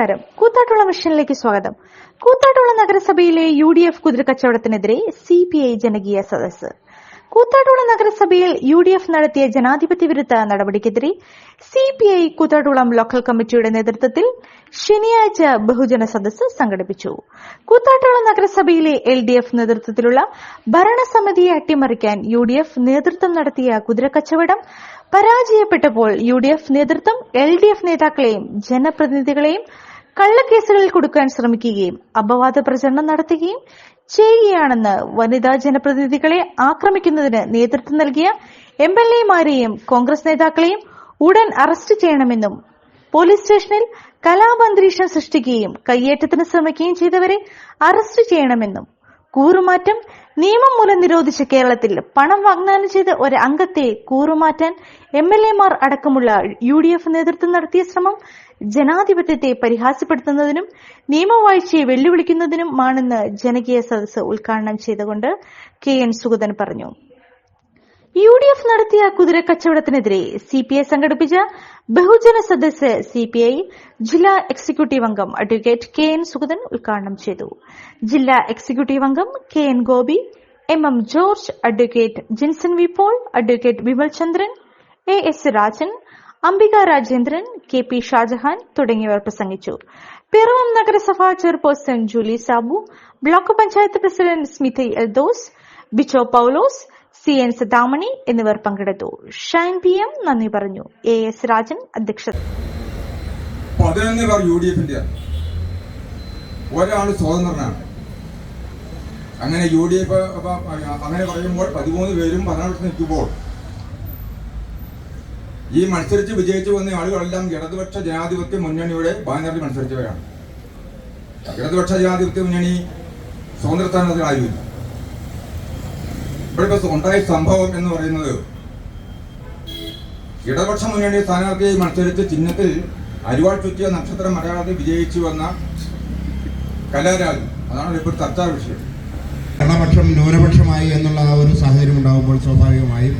നമസ്കാരം. കൂത്താട്ടുള്ള മിഷനിലേക്ക് സ്വാഗതം. കൂത്താട്ടുള്ള നഗരസഭയിലെ യു ഡി എഫ് കുതിരക്കച്ചവടത്തിനെതിരെ സി പി ഐ ജനകീയ സദസ് കൂത്താട്ടുള്ള നഗരസഭയിൽ യു ഡി എഫ് നടത്തിയ ജനാധിപത്യ വിരുദ്ധ നടപടിക്കെതിരെ C P I Koothattukulam local കമ്മിറ്റിയുടെ നേതൃത്വത്തിൽ ശനിയാഴ്ച ബഹുജന സദസ് സംഘടിപ്പിച്ചു. കൂത്താട്ടുളം നഗരസഭയിലെ എൽ ഡി എഫ് നേതൃത്വത്തിലുള്ള ഭരണസമിതിയെ അട്ടിമറിക്കാൻ യു ഡി എഫ് നേതൃത്വം നടത്തിയ കുതിരക്കച്ചവടം പരാജയപ്പെട്ടപ്പോൾ യു ഡി എഫ് നേതൃത്വം എൽ ഡി എഫ് നേതാക്കളെയും ജനപ്രതിനിധികളെയും കള്ളക്കേസുകളിൽ കൊടുക്കാൻ ശ്രമിക്കുകയും അപവാദ പ്രചരണം നടത്തുകയും ചെയ്യുകയാണെന്ന് വനിതാ ജനപ്രതിനിധികളെ ആക്രമിക്കുന്നതിന് നേതൃത്വം നൽകിയ എം എൽ എമാരെയും കോൺഗ്രസ് നേതാക്കളെയും ഉടൻ അറസ്റ്റ് ചെയ്യണമെന്നും പോലീസ് സ്റ്റേഷനിൽ കലാപന്തരീക്ഷം സൃഷ്ടിക്കുകയും കയ്യേറ്റത്തിന് ശ്രമിക്കുകയും ചെയ്തവരെ അറസ്റ്റ് ചെയ്യണമെന്നും കൂറുമാറ്റം നിയമം മൂലം നിരോധിച്ച കേരളത്തിൽ പണം വാഗ്ദാനം ചെയ്ത ഒരു അംഗത്തെ കൂറുമാറ്റാൻ എം എൽ എമാർ അടക്കമുള്ള യു ഡി എഫ് നേതൃത്വം നടത്തിയ ശ്രമം ജനാധിപത്യത്തെ പരിഹാസ്യപ്പെടുത്തുന്നതിനും നിയമവാഴ്ചയെ വെല്ലുവിളിക്കുന്നതിനും ആണെന്ന് ജനകീയ സദസ്സ് ഉദ്ഘാടനം ചെയ്തുകൊണ്ട് കെ എൻ സുഗതൻ പറഞ്ഞു. യു ഡി എഫ് നടത്തിയ കുതിര കച്ചവടത്തിനെതിരെ സി പി ഐ സംഘടിപ്പിച്ച ബഹുജന സദസ്സ് സി പി ഐ ജില്ലാ എക്സിക്യൂട്ടീവ് അംഗം അഡ്വക്കേറ്റ് കെ എൻ സുഗതൻ ഉദ്ഘാടനം ചെയ്തു. ജില്ലാ എക്സിക്യൂട്ടീവ് അംഗം K N Gopi M M George advocate Jinson V Paul advocate Vimal Chandran A S Rajan Ambika Rajendran K P Shajahan തുടങ്ങിയവർ പ്രസംഗിച്ചു. പിറവം നഗരസഭാ chairperson Julie Sabu block panchayat president Smithi Eldhose Bicho Paulose C N Sadamani എന്നിവർ പങ്കെടുത്തു. Shine P M നന്ദി പറഞ്ഞു. A S Rajan അധ്യക്ഷത പതിനൊന്ന് സ്വതന്ത്രനാണ്. അങ്ങനെ യു ഡി എഫ് അങ്ങനെ പറയുമ്പോൾ പതിമൂന്ന് പേരും ഭരണത്തിൽ നിൽക്കുമ്പോൾ ഈ മത്സരിച്ച് വിജയിച്ചു വന്ന ആളുകളെല്ലാം ഇടതുപക്ഷ ജനാധിപത്യ മുന്നണിയുടെ ബാനറിൽ മത്സരിച്ചവരാണ്. ഇടതുപക്ഷ ജനാധിപത്യ മുന്നണി സ്വതന്ത്ര സ്ഥാനത്തിൽ ഇവിടെ ഇപ്പോൾ ഉണ്ടായ സംഭവം എന്ന് പറയുന്നത് ഇടതുപക്ഷ മുന്നണി സ്ഥാനാർത്ഥിയായി മത്സരിച്ച് ചിഹ്നത്തിൽ അരിവാൾ ചുറ്റിയ നക്ഷത്രം മലയാളത്തിൽ വിജയിച്ചു വന്ന കലാരാജ് അതാണ് ഇപ്പോൾ ചർച്ചാ വിഷയം. ഭരണപക്ഷം ന്യൂനപക്ഷമായി എന്നുള്ള ആ ഒരു സാഹചര്യം ഉണ്ടാകുമ്പോൾ സ്വാഭാവികമായും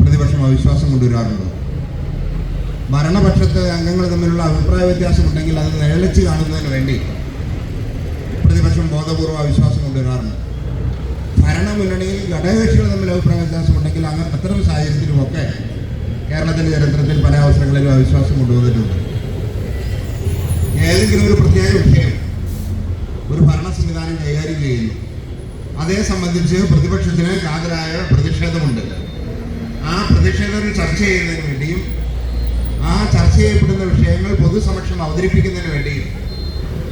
പ്രതിപക്ഷം അവിശ്വാസം കൊണ്ടുവരാറുണ്ട്. ഭരണപക്ഷത്ത് അംഗങ്ങൾ തമ്മിലുള്ള അഭിപ്രായ വ്യത്യാസമുണ്ടെങ്കിൽ അത് നിഴലിച്ച് കാണുന്നതിന് വേണ്ടി പ്രതിപക്ഷം ബോധപൂർവ അവിശ്വാസം കൊണ്ടുവരാറുണ്ട്. ഭരണമുന്നണിയിൽ ഘടകകക്ഷികൾ തമ്മിൽ അഭിപ്രായ വ്യത്യാസമുണ്ടെങ്കിൽ അങ്ങനെ അത്തരം സാഹചര്യത്തിലുമൊക്കെ കേരളത്തിന്റെ ചരിത്രത്തിൽ പല അവസരങ്ങളിലും അവിശ്വാസം കൊണ്ടുവന്നിട്ടുണ്ട്. ഏതെങ്കിലും ഒരു പ്രത്യേക വിഷയം ഒരു ഭരണ സംവിധാനം കൈകാര്യം ചെയ്യുന്നു. അതേ സംബന്ധിച്ച് പ്രതിപക്ഷത്തിന് കാതലായ പ്രതിഷേധമുണ്ട്. ആ പ്രതിഷേധം ചർച്ച ചെയ്യുന്നതിന് വേണ്ടിയും ചെയ്യപ്പെടുന്ന വിഷയങ്ങൾ പൊതുസമക്ഷം അവതരിപ്പിക്കുന്നതിന് വേണ്ടിയും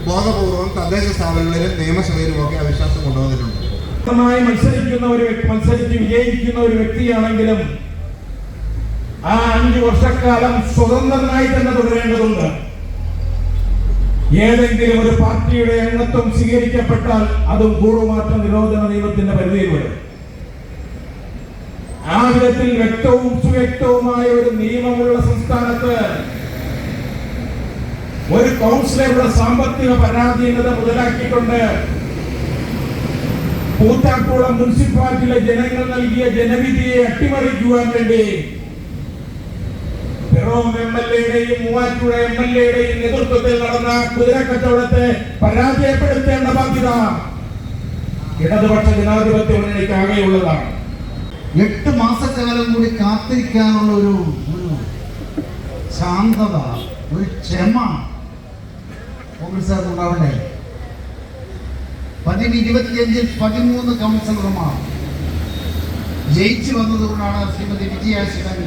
ബോധപൂർവം തദ്ദേശ സ്ഥാപനങ്ങളിലും നിയമസഭയിലുമൊക്കെ അവിശ്വാസം കൊണ്ടുവന്നിട്ടുണ്ട്. മത്സരിക്കുന്ന ഒരു മത്സരിച്ച് വിജയിക്കുന്ന ഒരു വ്യക്തിയാണെങ്കിലും ആ അഞ്ചു വർഷക്കാലം സ്വതന്ത്രനായി തന്നെ തുടരേണ്ടതുണ്ട്. ഏതെങ്കിലും ഒരു പാർട്ടിയുടെ അംഗത്വം സ്വീകരിക്കപ്പെട്ടാൽ അതും കൂറുമാറ്റ നിരോധന നിയമത്തിന്റെ പരിധിയിൽ വരും. ആ വിധത്തിൽ വ്യക്തവും സുവ്യക്തവുമായ ഒരു നിയമമുള്ള ഒരു കൗൺസിലറുടെ സാമ്പത്തിക പരാധീനത മുതലാക്കിക്കൊണ്ട് കൂത്താക്കുളം മുനിസിപ്പാലിറ്റിയിലെ ജനങ്ങൾ നൽകിയ ജനവിധിയെ അട്ടിമറിക്കുവാൻ വേണ്ടി പിറവം എട്ട് മാസക്കാലം കൂടി കാത്തിരിക്കാനുള്ള ഒരു ശാന്തത ഒരു ക്ഷമ കോൺഗ്രസ്സുകാർക്ക് ഉണ്ടാവണ്ടേ? പതിവ് ഇരുപത്തിയഞ്ചിൽ പതിമൂന്ന് കൗൺസിലർമാർ ജയിച്ചു വന്നതുകൊണ്ടാണ് ശ്രീമതി വിജയാശിവൻ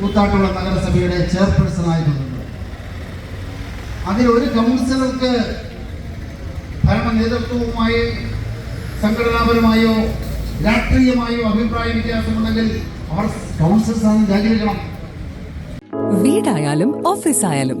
കൂത്താട്ടുള്ള നഗരസഭയുടെ ചെയർപേഴ്സൺ ആയിരുന്നത് അതിൽ ഒരു കൗൺസിലർക്ക് ഭരണ നേതൃത്വവുമായി സംഘടനാപരമായോ രാഷ്ട്രീയമായോ അഭിപ്രായ വ്യത്യാസമുണ്ടെങ്കിൽ അവർ കൗൺസിൽ സ്ഥാനം രാജിവെക്കണം. വീടായാലും ഓഫീസായാലും